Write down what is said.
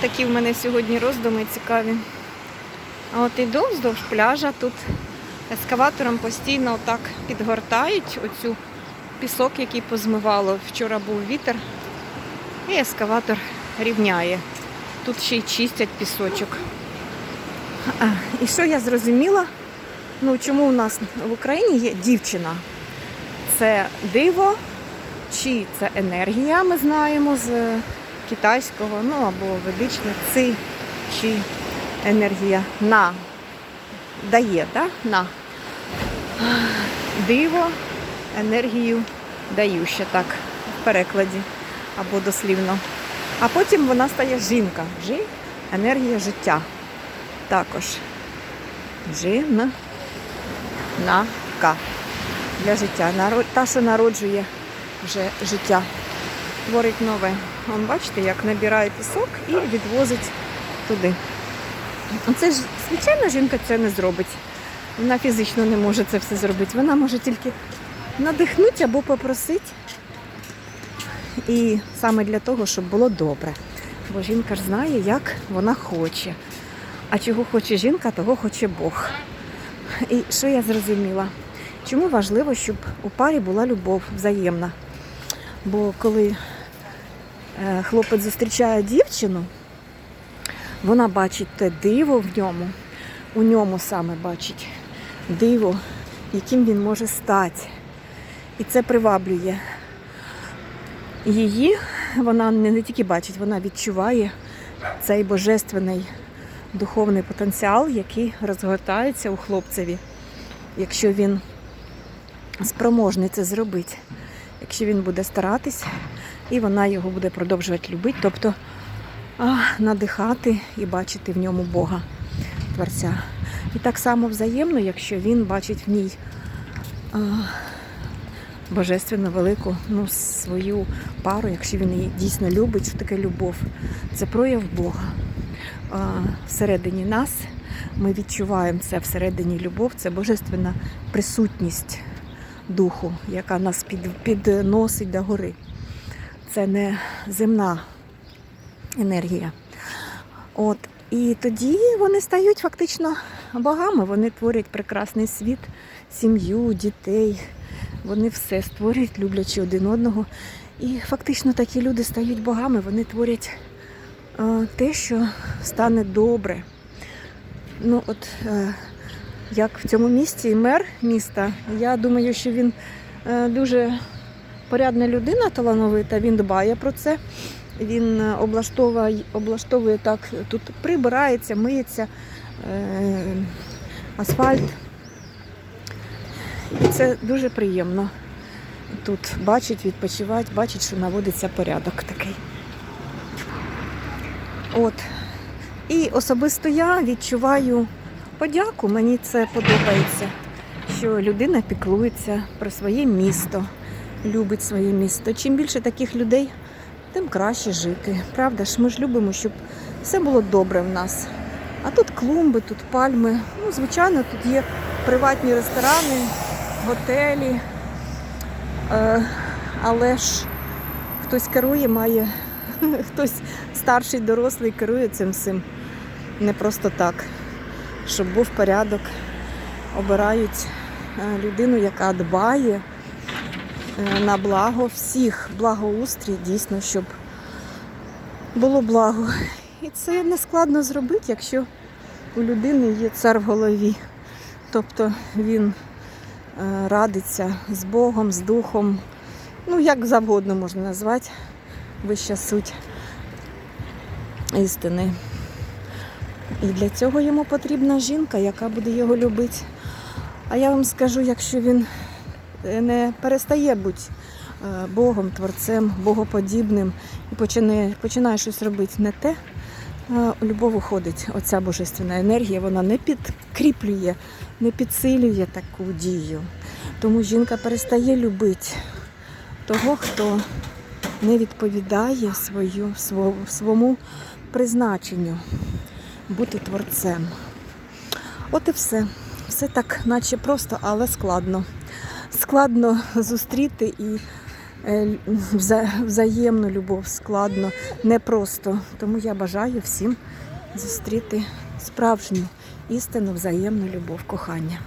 Такі в мене сьогодні роздуми цікаві. А от іду вздовж пляжа, тут ескаватором постійно отак підгортають оцю пісок, який позмивало. Вчора був вітер, і ескаватор рівняє. Тут ще й чистять пісочок. А, і що я зрозуміла? Ну, чому у нас в Україні є дівчина? Це диво, чи це енергія, ми знаємо з китайського, ну або ведичне ци, чи енергія на дає, да? на диво, енергію дающа, так, в перекладі або дослівно. А потім вона стає жінка. Жи енергія життя. Також. Жін на К. Для життя. Та, що народжує вже життя. Творить нове. Вон, бачите, як набирає пісок і відвозить туди. Це ж, звичайно, жінка це не зробить. Вона фізично не може це все зробити. Вона може тільки надихнути або попросити. І саме для того, щоб було добре. Бо жінка ж знає, як вона хоче. А чого хоче жінка, того хоче Бог. І що я зрозуміла? Чому важливо, щоб у парі була любов взаємна? Бо коли хлопець зустрічає дівчину, вона бачить те диво в ньому, у ньому саме бачить диво, яким він може стати. І це приваблює її. Вона не, не тільки бачить, вона відчуває цей божественний духовний потенціал, який розгортається у хлопцеві, якщо він спроможний це зробити, якщо він буде старатись, і вона його буде продовжувати любити, тобто надихати і бачити в ньому Бога, Творця. І так само взаємно, якщо він бачить в ній а, божественно велику ну, свою пару, якщо він її дійсно любить, що таке любов, це прояв Бога. Всередині нас ми відчуваємо це всередині любов, це божественна присутність духу, яка нас під, підносить до гори. Це не земна енергія. От. І тоді вони стають фактично богами. Вони творять прекрасний світ, сім'ю, дітей. Вони все створюють, люблячи один одного. І фактично такі люди стають богами, вони творять е, те, що стане добре. Ну, от е, як в цьому місті мер міста, я думаю, що він е, дуже порядна людина, талановита, він дбає про це. Він е, облаштовує, облаштовує так, тут прибирається, миється е, асфальт. І це дуже приємно. Тут бачить, відпочивати, бачить, що наводиться порядок такий. От. І особисто я відчуваю подяку, мені це подобається, що людина піклується про своє місто, любить своє місто. Чим більше таких людей, тим краще жити. Правда ж, ми ж любимо, щоб все було добре в нас. А тут клумби, тут пальми. Ну, звичайно, тут є приватні ресторани, готелі. Е, але ж хтось керує, має, хтось старший, дорослий керує цим всім. Не просто так. Щоб був порядок. Обирають е, людину, яка дбає на благо всіх, благоустрій, дійсно, щоб було благо. І це не складно зробити, якщо у людини є цар в голові. Тобто він е, радиться з Богом, з Духом, ну як завгодно можна назвати, вища суть істини. І для цього йому потрібна жінка, яка буде його любити. А я вам скажу, якщо він е, не перестає бути е, Богом, творцем, богоподібним і починає, починає щось робити не те, е, у любов уходить оця божественна енергія, вона не підкріплює, не підсилює таку дію. Тому жінка перестає любити того, хто не відповідає свою, своєму призначенню бути творцем. От і все. Все так, наче просто, але складно. Складно зустріти і е, взаємну любов складно, непросто. Тому я бажаю всім зустріти справжню істинну взаємну любов, кохання.